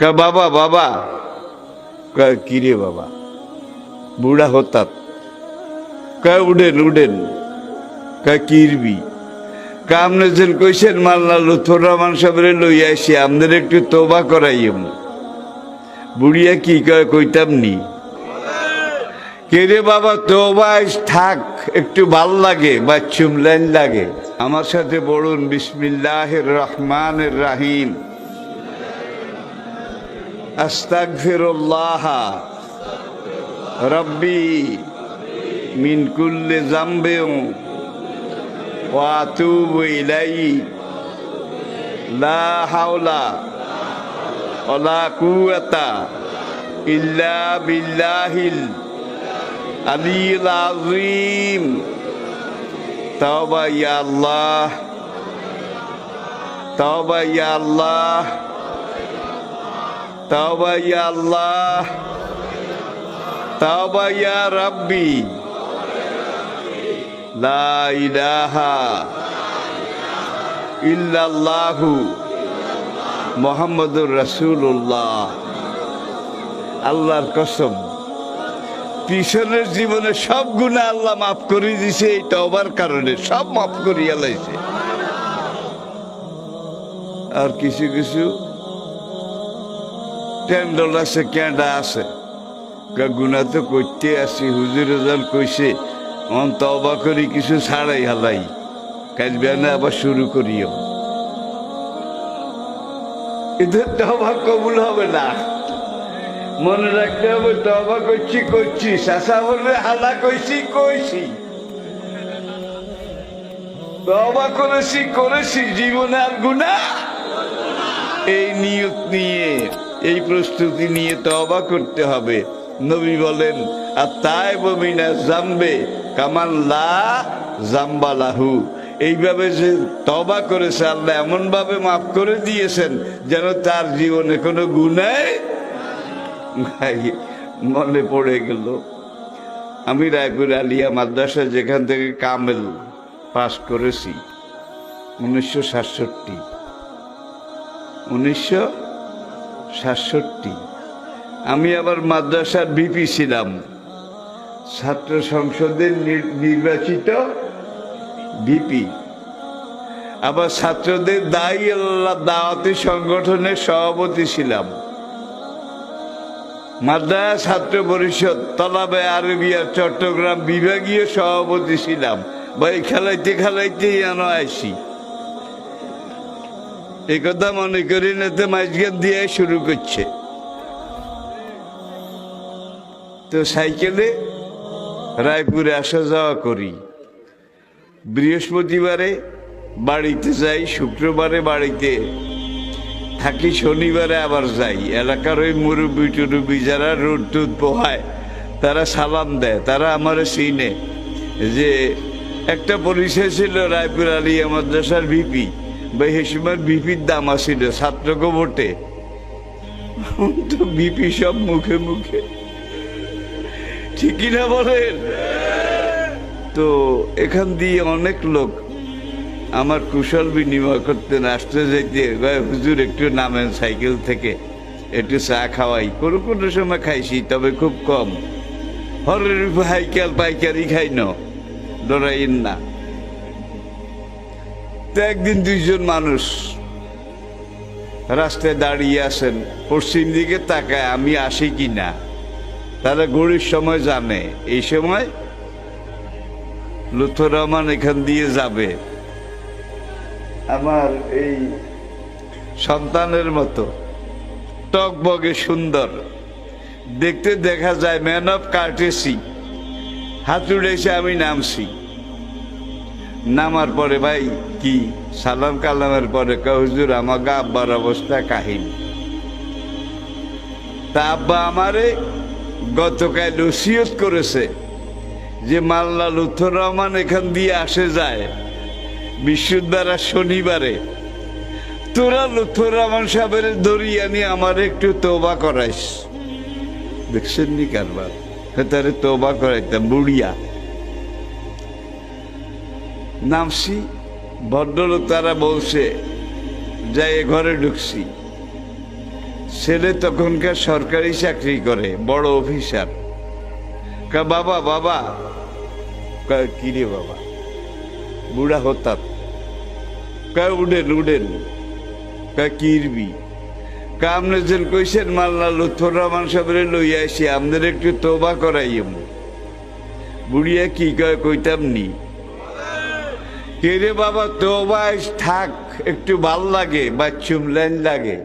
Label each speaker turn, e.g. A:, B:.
A: বাবা বাবা। কিরে বাবা? বুড়া হতাত কয় উডেন উডেন কয় কিরবি। কামনে যেন কইছেন, মাল্লা লুথুর রহমান সাহেবের লই আসি আমাদের একটু তোবা করাইম। বুড়িয়া কি কয়, কইতাম নি? কেরে বাবা, তোবা থাক, একটু ভালো লাগে বা চুমলাইন লাগে। আমার সাথে বলুন, বিসমিল্লাহির রহমানির রাহিম। আস্তাগফিরুল্লাহ। রব্বি মিন কুল্লি জামবিউ ওয়া আতুবু লা হাওলা ওয়ালা কুওয়াতা ইল্লা বিল্লাহিল আলিয়্যিল আযীম। তাওবা ইয়া আল্লাহ, তাওবা ইয়া আল্লাহ। তাওবা ইয়া আল্লাহ। তাওবা ইয়া রাব্বি। লা ইলাহা ইল্লাল্লাহু মোহাম্মদুর রাসূলুল্লাহ। আল্লাহর কসম, পিছনের জীবনে সব গুণা আল্লাহ মাফ করে দিছে এই তবার কারণে সব মাফ করিয়া লাইছে। আর কিছু কিছু টেন্ডল আছে ক্যান্ডা আছে। কা গুণা তো করতে আসি, হুজুর ওজন কইছে, অন তবা করি, কিছু ছাড়াই হালাই। কাজ বেনা আবার শুরু করিও। এদের তবা কবুল হবে না। মনে রাখতে হবে তবা করছি করছি। শাসা বললে হালা কইছি কইছি। তবা করেছি করেছি, জীবনে আর গুণা এই নিয়ত নিয়ে। এই প্রস্তুতি নিয়ে তবা করতে হবে। নবী বলেন, আর তাই বমিনা জামবে কামাল্লা জাম্বালাহু এইভাবে যে তবা করেছে আল্লাহ এমন ভাবে মাফ করে দিয়েছেন যেন তার জীবনে কোনো গুণায় মনে পড়ে গেল, আমি রায়পুর আলিয়া মাদ্রাসা যেখান থেকে কামেল পাস করেছি, উনিশশো সাতষট্টি। উনিশশো সাতষট্টি। আমি আবার মাদ্রাসার বিপি ছিলাম। ছাত্র সংসদের নির- নির্বাচিত বিপি আবার ছাত্রদের দায়ী আল্লাহ দাওয়াতি সংগঠনের সভাপতি ছিলাম। মাদ্রাসা ছাত্র পরিষদ তলাবে আরবিয়ার চট্টগ্রাম বিভাগীয় সভাপতি ছিলাম। বা এই খেলাইতে খেলাইতে যেন আসি এই কথা মনে করি না মাঝখান দিয়ে শুরু করছে। তো সাইকেলে রায়পুরে আসা যাওয়া করি। বৃহস্পতিবারে বাড়িতে যাই, শুক্রবারে বাড়িতে থাকি, শনিবারে আবার যাই। এলাকার ওই মুরব্বী টুরুব্বি যারা রোদ টুদ পোহায়, তারা সালাম দেয়, তারা আমার চিনে যে একটা পরিচয় ছিল রায়পুর আলিয়া মাদ্রাসার ভিপি। এই সময় ভিপির দাম আসছিল ছাত্রকে ভোটে তো ভিপি সব মুখে মুখে। ঠিকই না বলেন? তো এখান দিয়ে অনেক লোক আমার কুশল বিনিময় করতেন আসতে যেতে হুজুর, একটু নামেন সাইকেল থেকে, একটু চা খাওয়াই। কোনো কোনো সময় খাইছি, তবে খুব কম। হরের হাইকেল পাইকারি খাই ন ডরাইন না। একদিন দুইজন মানুষ রাস্তায় দাঁড়িয়ে আছেন। পশ্চিম দিকে তাকায়, আমি আসি কি না? তারা ঘড়ির সময় জানে। এই সময় লুথুর রহমান এখান দিয়ে যাবে। আমার এই সন্তানের মতো, টকবগে সুন্দর। দেখতে দেখা যায় ম্যান অফ কার্টেসি হাতুড়েছে আমি নামছি। নামার পরে ভাই, কি? সালাম কালামের পরে হুজুর আমাকে আব্বার অবস্থা কাহিন তা আব্বা আমারে গতকাল নসিহত করেছে যে, মাল্লা লুথুর রহমান এখান দিয়ে আসে যায় বিশুদ্ধবার আর শনিবারে। তোরা লুথুর রহমান সাহেবের দড়িয়ে নিয়ে আমার একটু তোবা করাইস। দেখছেন নি কারবার তারে তোবা করাইতাম, বুড়িয়া। নামছি ভদ্রলোক তারা বলছে যাই এ ঘরে ঢুকছি। ছেলে তখনকার সরকারি চাকরি করে বড় অফিসার। কা বাবা বাবা। কয়, কি রে বাবা? বুড়া হতাত কয় উডেন উডেন কয় কিরবি? কামনে যেন কইছেন মাল্লা লুৎফর রহমান সাহেবের লইয়া আসি আমাদের একটু তোবা করাইম। বুড়িয়া কি কয় কইতাম নি। কে রে বাবা তোবা থাক একটু ভালো লাগে বা চুমলেন লাগে।